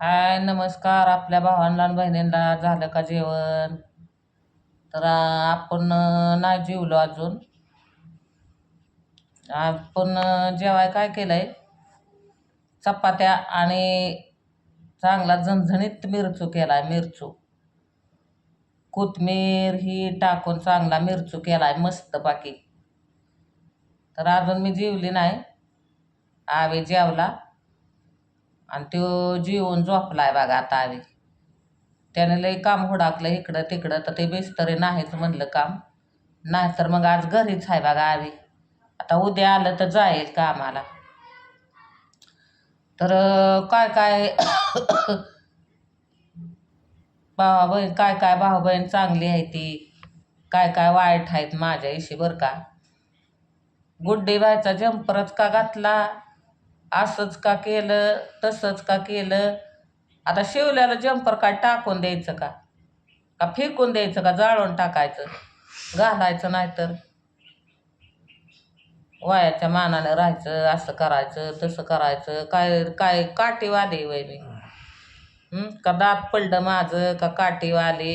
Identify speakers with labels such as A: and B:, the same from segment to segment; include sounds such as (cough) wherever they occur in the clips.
A: हाय नमस्कार आपल्या भावांना बहिणींना. झालं का जेवण? तर आपण नाही जेवलो अजून. आपण जेवाय काय केलंय? चपात्या आणि चांगला झणझणीत मिरचू केलाय मिरचू. कोथमीर ही टाकून चांगला मिरचू केलाय मस्त बाकी तर अजून मी जेवली नाही. आवे जेवला. आणि तो जेवून झोपलाय बघा आता आवी त्याने लई काम हुडाकलं इकडं तिकडं तर ते बिस्तरे नाहीच म्हणलं काम. नाहीतर मग आज घरीच आहे बघा आवी आता उद्या आलं तर जाईल कामाला. तर काय काय (coughs) भावा बहीण काय काय भाऊ बहीण चांगली आहे ती? काय काय वाईट आहेत माझ्या इशी बरं का? गुड्डी बायचा जंपरच का घातला? असंच का केलं तसंच का केलं? आता शिवल्याला जंपर काय टाकून द्यायचं का? का फेकून द्यायचं का? जाळून टाकायचं? घालायचं नाही तर वयाच्या मानानं राहायचं असं करायचं तसं करायचं. काय काय काठीवाली वय मी का दात पडलं माझं का काटीवाली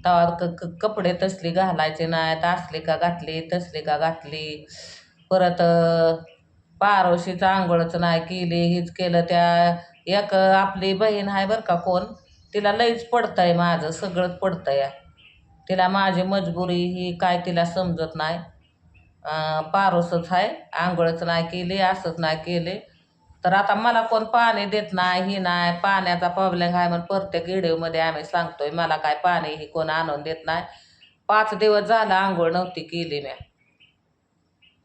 A: तवा क कपडे तसली घालायचे नाहीत असले का घातली तसली का घातली? परत पारोशीचं आंघोळच नाही केली हीच केलं त्या. एक आपली बहीण आहे बरं का कोण तिला लईच पडतंय माझं सगळंच पडतंय. तिला माझी मजबुरी ही काय तिला समजत नाही. पारोसच आहे आंघोळच नाही केली असंच नाही केले. तर आता मला कोण पाणी देत नाही ही नाही पाण्याचा प्रॉब्लेम आहे म्हणून प्रत्येक व्हिडिओमध्ये आम्ही सांगतोय मला काय पाणी ही कोण आणून देत नाही. पाच दिवस झालं आंघोळ नव्हती केली मी.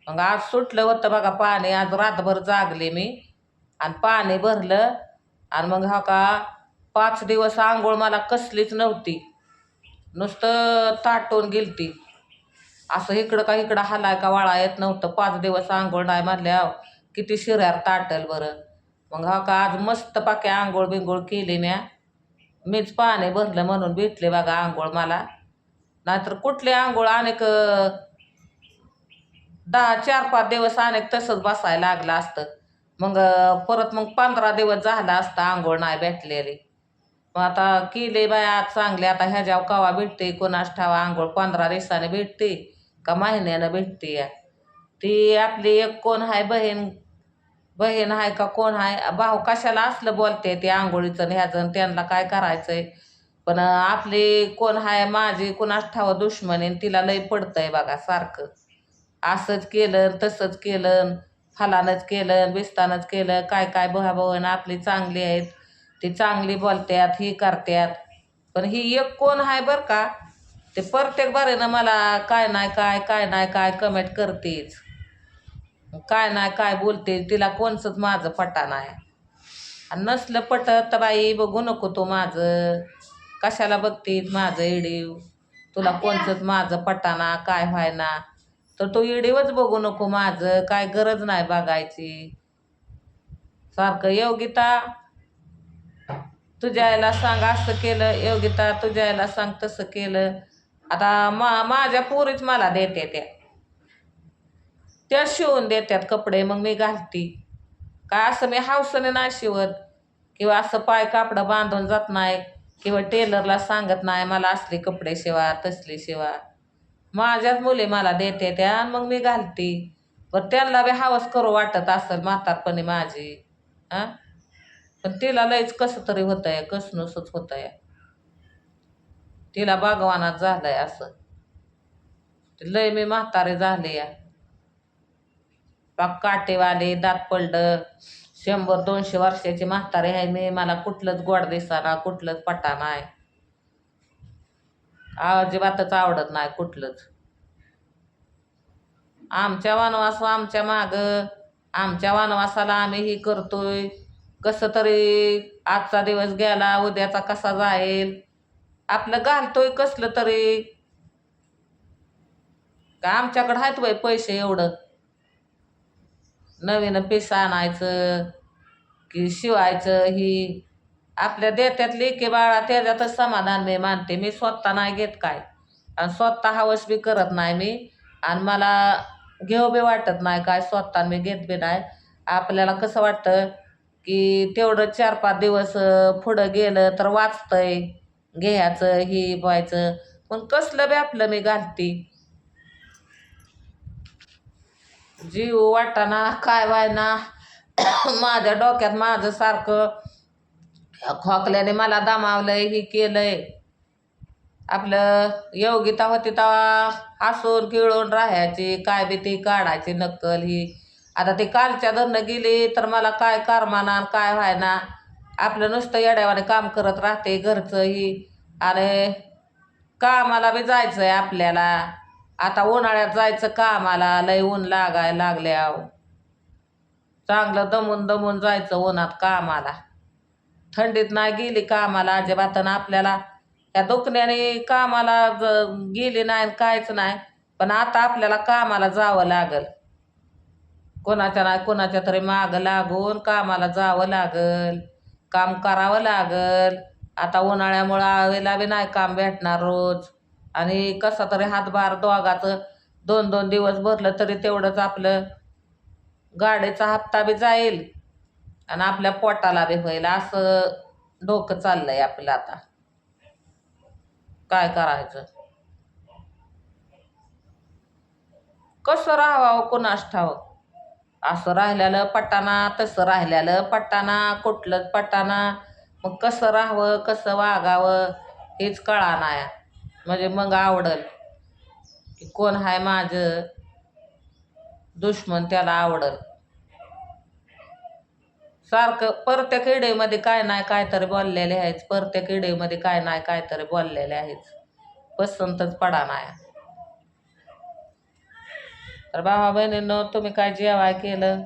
A: मग आज सुटलं होतं बघा पाणी. आज रातभर जागले मी. आणि पाणी भरलं. आणि मग हा का पाच दिवस आंघोळ मला कसलीच नव्हती. नुसतं ताटून गेलती. असं इकडं का इकडं हलाय का वाळा येत नव्हतं. पाच दिवस आंघोळ नाही म्हणल्या किती शिऱ्यार ताटल बरं. मग हा का आज मस्त पाके आंघोळ बिंघोळ केली म्या. मीच पाणी भरलं म्हणून भेटले बघा आंघोळ मला. नाहीतर कुठली आंघोळ अनेक दहा चार पाच दिवस अनेक तसंच बसायला लागलं असतं. मग परत मग पंधरा दिवस झाला असता आंघोळ नाही भेटलेली. मग आता केले बाया आज चांगले आता ह्याच्यावर कवा भेटते कोणास ठावा आंघोळ पंधरा दिवसाने भेटते का महिन्यानं भेटते या? ती आपली एक कोण आहे बहीण बहीण आहे का कोण आहे भाऊ कशाला असलं बोलते ते आंघोळीचं ह्याचं आणि त्यांना काय करायचंय? पण आपली कोण आहे माझी कोणास ठावा दुश्मनी आणि तिला लई पडतंय बघा सारखं. असंच केलं तसंच केलं फलानच केलं बिस्तानच केलं काय काय भावण आपली चांगली आहेत. ती चांगली बोलत्यात ही करत्यात. पण ही एक कोण आहे बरं का ते प्रत्येक बारीनं मला काय नाही काय काय नाही काय कमेंट करतेच. काय नाही काय बोलते तिला कोणचंच माझं पटा नाही. आणि नसलं पटत तर बाई बघू नको तू माझं. कशाला बघतीस माझं इडीव? तुला कोणचंच माझं पटाना काय व्हायना? तर तू इडीवच बघू नको माझं. काय गरज नाही बघायची. सारखं योगिता तुझ्या आईला सांग असं केलं योगिता तुझ्या आईला सांग तसं केलं. आता मा माझ्या पोरीच मला देते त्या. त्या शिवून देतात कपडे मग मी घालती. काय असं मी हावसाने नाही शिवत. किंवा असं पाय कापडं बांधून जात नाही. किंवा टेलरला सांगत नाही मला असले कपडे शिवा तसले शिवा. माझ्याच मुली मला देते त्या मग मी घालते. पण त्यांना बी हवस करू वाटत असेल म्हातारपणी माझी. हां पण तिला लयच कसं तरी होत आहे कसनुसच होत आहे तिला बागवानात झालंय असं. लय मी म्हातारे झाले या पाक काटेवाले दात पडलं. शंभर दोनशे वर्षाची म्हातारे आहे मी. मला कुठलंच गोड दिसाना कुठलंच पटा नाही अजिबातच आवडत नाही कुठलंच. आमच्या वनवास आमच्या माग आमच्या वनवासाला आम्ही ही करतोय. कसं तरी आजचा दिवस गेला उद्याचा कसा जाईल? आपलं घालतोय कसलं तरी. का आमच्याकडं आहेत वय पैसे एवढं. नवीन पीस आणायचं की शिवायचं ही आपल्या देत्यात लेके बाळा त्याच्यातच समाधान मी मानते. मी स्वतः नाही घेत काय. आणि स्वतः हवस बी करत नाही मी. आणि मला घेऊ बी वाटत नाही काय. स्वतः मी घेत बी नाही. आपल्याला कसं वाटतं की तेवढं चार पाच दिवस पुढं गेलं तर वाचतंय घ्यायचं ही व्हायचं. पण कसलं बी आपलं मी घालती. जीव वाटाना काय व्हायना. (coughs) माझ्या डोक्यात माझं सारखं खोकल्याने मला दमावलंय ही केलंय. आपलं योगिता होती तेव्हा हसून खिळून राहायची काय बी ती काढायची नक्कल ही. आता ती कालच्या धरणं गेली तर मला काय करमाना आणि काय व्हायना. आपलं नुसतं येड्यावाने काम करत राहते घरचं ही. आणि कामाला बी जायचं आहे आपल्याला. आता उन्हाळ्यात जायचं कामाला लय ऊन लागायला लागल्या चांगलं दमून दमून जायचं उन्हात कामाला. थंडीत नाही गेली कामाला अजिबात आपल्याला. या दुखण्याने कामाला ज- गेली नाही आणि काहीच नाही. पण आता आपल्याला कामाला जावं लागल. कोणाच्या नाही कोणाच्या तरी मागं लागून कामाला जावं लागल. काम करावं लागल. आता उन्हाळ्यामुळं आवेला बी नाही काम भेटणार रोज. आणि कसा तरी हातभार दोघाचं दोन दोन दिवस भरलं तरी तेवढंच आपलं गाडीचा हप्ता बी जाईल. आणि आपल्या पोटाला बी होईल. असं डोकं चाललंय आपलं आता. काय करायचं? कसं राहावं कोणास ठावं असं राहिल्यालं पटाना तसं राहिल्यालं पटाना कुठलंच पटाना मग कसं राहावं कसं वागावं हेच कळा नाही म्हणजे मग आवडल. की कोण आहे माझं? दुश्मन त्याला आवडल. सारखं प्रत्येक इडेमध्ये काय नाही काय तरी बोललेले आहेच प्रत्येक इडेमध्ये काय नाही काय तरी बोललेले आहेच पसंतच पडा नाही. तर भावा बहिणींनो तुम्ही काय जेवाय केलं?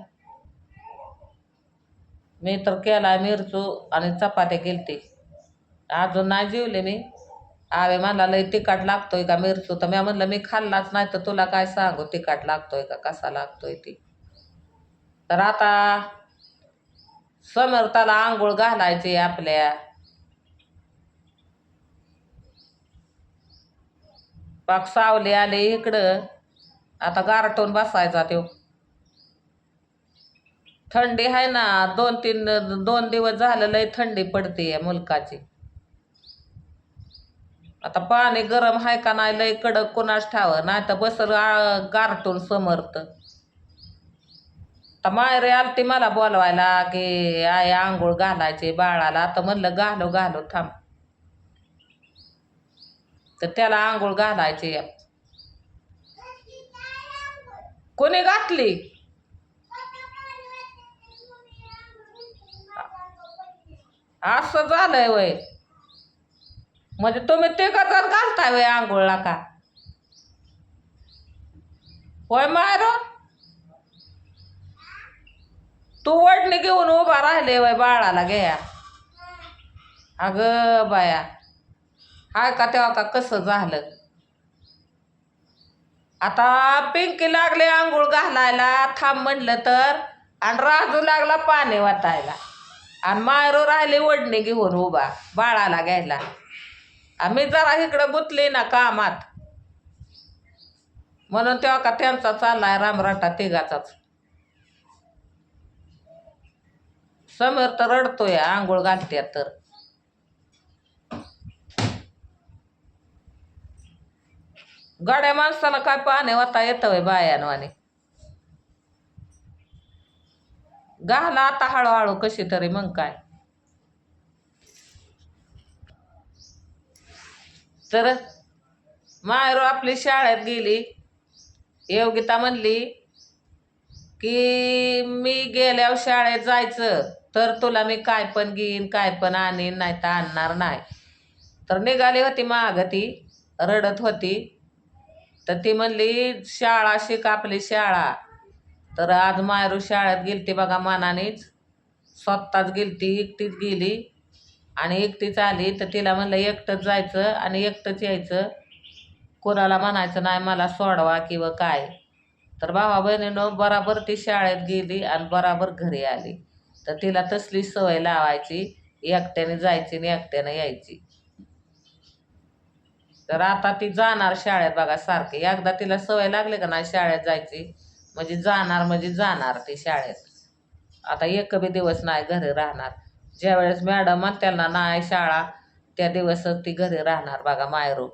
A: मी तर केला मिरचू आणि चपात्या केलती. अजून नाही जेवले मी. आवे मला लय तिखट लागतोय का मिरचू? तर मी म्हणलं मी खाल्लाच नाही तर तुला काय सांगू तिखट लागतोय का कसा लागतोय ती? तर आता समर्थाला आंघोळ घालायची आपल्या. पाक सावली आले इकडं. आता गारटून बसायचा तो थंडी आहे ना दोन तीन दोन दिवस झालं लय थंडी पडते मुलकाची. आता पाणी गरम आहे का नाही लय कडक कोणाच ठाव नाही तर बसल गारटून समर्थ तर मायरे आलती मला बोलवायला की आई आंघोळ घालायची बाळाला. आता म्हणलं घालो घालो थांब. तर त्याला आंघोळ घालायची. कोणी घातली? असं झालंय वय. म्हणजे तुम्ही ते करतात घालताय वय आंघोळला का? होय मायरो तू वडणी घेऊन उभा राहिले वय बाळाला घ्या. अगं बाया हाय का तेव्हा का कसं झालं? आता पिंकी लागले आंघोळ घालायला थांब म्हणलं तर आणि राजू लागला पाणी वाटायला. आणि मायरो राहिले ओढणी घेऊन उभा बाळाला घ्यायला. आम्ही जरा इकडं गुतली ना कामात. म्हणून तेव्हा का त्यांचा चाललाय रामराटा तिघाचाच. समोर तर रडतोय आंघोळ घालते तर. गाड्या माणसाला काय पाहणे वाता येतं वय बायानवाने घाला आता हळूहळू कशी तरी मग काय. तर मायरो आपली शाळेत गेली. योगिता म्हणली की मी गेल्यावर शाळेत जायचं. तर तुला मी काय पण घेईन काय पण आणीन नाही तर आणणार नाही. तर निघाली होती माग ती रडत होती. तर ती म्हणली शाळा शिक आपली शाळा. तर आज मायरू शाळेत गेलती बघा मनानेच. स्वतःच गेलती एकटीच गेली. आणि एकटीच आली. तर तिला म्हणलं एकटंच जायचं आणि एकटंच यायचं. कोणाला म्हणायचं नाही मला सोडवा किंवा काय. तर भावा बहिणीनं बराबर ती शाळेत गेली आणि बराबर घरी आली. तर तिला तसली सवय लावायची एकट्याने जायची आणि एकट्यानं यायची. तर आता ती जाणार शाळेत बघा सारखी. एकदा तिला सवय लागली का नाही शाळेत जायची? म्हणजे जाणार म्हणजे जाणार ती शाळेत. आता एक बी दिवस नाही घरी राहणार. ज्यावेळेस मॅडम त्यांना नाही शाळा त्या दिवसच ती घरी राहणार बघा मायरू